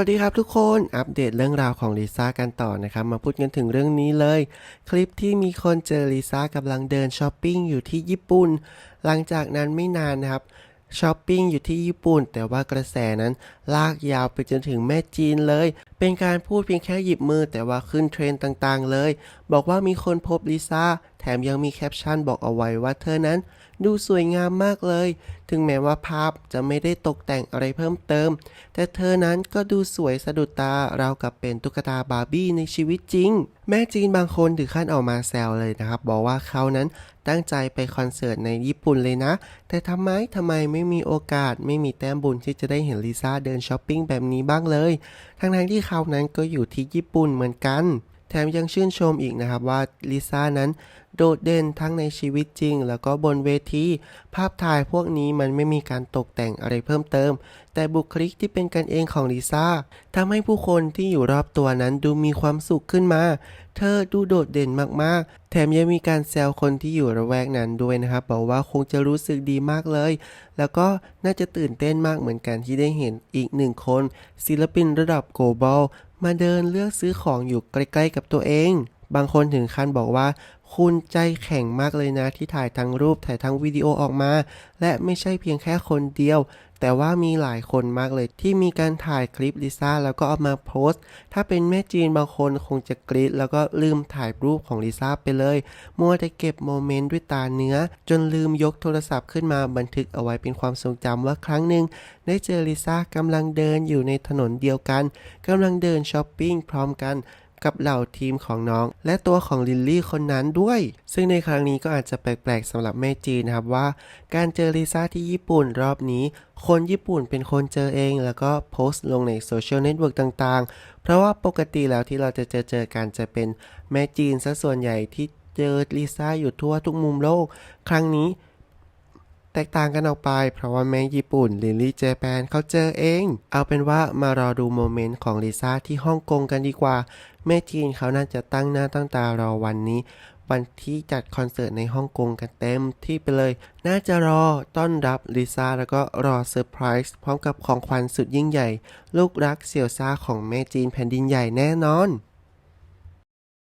วัสดีครับทุกคนอัปเดตเรื่องราวของลิซ่ากันต่อนะครับ มาพูดกันถึงเรื่องนี้เลย คลิปที่มีคนเจอลิซ่ากำลังเดินช้อปปิ้งอยู่ที่ญี่ปุ่น หลังจากนั้นไม่นานนะครับช้อปปิ้งอยู่ที่ญี่ปุ่น แต่ว่ากระแสนั้นลากยาวไปจนถึงแม่จีนเลย เป็นการพูดเพียงแค่หยิบมือแต่ว่าขึ้นเทรนด์ต่างๆเลย บอกว่ามีคนพบลิซ่า มยังมีแคปชั่นบอกเอาไว้ว่าเธอนั้นดูสวยงามมากเลย ถึงแม้ว่าภาพจะไม่ได้ตกแต่งอะไรเพิ่มเติม แต่เธอนั้นก็ดูสวยสะดุดตาราวกับเป็นตุ๊กตาบาร์บี้ในชีวิตจริง แม่จีนบางคนถึงขั้นออกมาแซวเลยนะครับ บอกว่าเขานั้นตั้งใจไปคอนเสิร์ตในญี่ปุ่นเลยนะ แต่ทำไมทำไมไม่มีโอกาสไม่มีแต้มบุญที่จะได้เห็นลิซ่าเดินช้อปปิ้งแบบนี้บ้างเลย ทั้งทที่เขานั้นก็อยู่ที่ญี่ปุ่นเหมือนกัน แถมยังชื่นชมอีกนะครับว่าลิซ่านั้นโดดเด่นทั้งในชีวิตจริง แล้วก็บนเวทีภาพถ่ายพวกนี้มันไม่มีการตกแต่งอะไรเพิ่มเติม แต่บุคลิกที่เป็นกันเองของลิซ่าทำให้ผู้คนที่อยู่รอบตัวนั้นดูมีความสุขขึ้นมา เธอดูโดดเด่นมากๆ แถมยังมีการแซวคนที่อยู่ระแวกนั้นด้วยนะครับบอกว่าคงจะรู้สึกดีมากเลย แล้วก็น่าจะตื่นเต้นมากเหมือนกันที่ได้เห็นอีกหนึ่งคน ศิลปินระดับ global มาเดินเลือกซื้อของอยู่ใกล้ๆกับตัวเอง บางคนถึงขั้นบอกว่า คุณใจแข็งมากเลยนะที่ถ่ายทั้งรูปถ่ายทั้งวิดีโอออกมา และไม่ใช่เพียงแค่คนเดียว แต่ว่ามีหลายคนมากเลยที่มีการถ่ายคลิปลิซ่าแล้วก็เอามาโพสต์ ถ้าเป็นแม่จีนบางคนคงจะกรี๊ดแล้วก็ลืมถ่ายรูปของลิซ่าไปเลย มัวแต่เก็บโมเมนต์ด้วยตาเนื้อ จนลืมยกโทรศัพท์ขึ้นมาบันทึกเอาไว้เป็นความทรงจำว่าครั้งหนึ่งได้เจอลิซ่ากำลังเดินอยู่ในถนนเดียวกันกำลังเดินช้อปปิ้งพร้อมกัน กับเหล่าทีมของน้อง และตัวของลิลลี่คนนั้นด้วย ซึ่งในครั้งนี้ก็อาจจะแปลกๆสำหรับแม่จีนนะครับว่า การเจอลิซ่าที่ญี่ปุ่นรอบนี้ คนญี่ปุ่นเป็นคนเจอเอง แล้วก็โพสต์ลงในโซเชียลเน็ตเวิร์กต่างๆ เพราะว่าปกติแล้วที่เราจะเจอเจอกันจะเป็นแม่จีนซะส่วนใหญ่ที่เจอลิซ่าอยู่ทั่วทุกมุมโลก ครั้งนี้ แตกต่างกันออกไป เพราะว่าแม่ญี่ปุ่นลิลลี่เจแปนเขาเจอเอง เอาเป็นว่ามารอดูโมเมนต์ของลิซ่าที่ฮ่องกงกันดีกว่า แม่จีนเขาน่าจะตั้งหน้าตั้งตารอวันนี้ วันที่จัดคอนเสิร์ตในฮ่องกงกันเต็มที่ไปเลย น่าจะรอต้อนรับลิซ่าแล้วก็รอเซอร์ไพรส์พร้อมกับของขวัญสุดยิ่งใหญ่ ลูกรักเสี่ยวซ่าของแม่จีนแผ่นดินใหญ่แน่นอน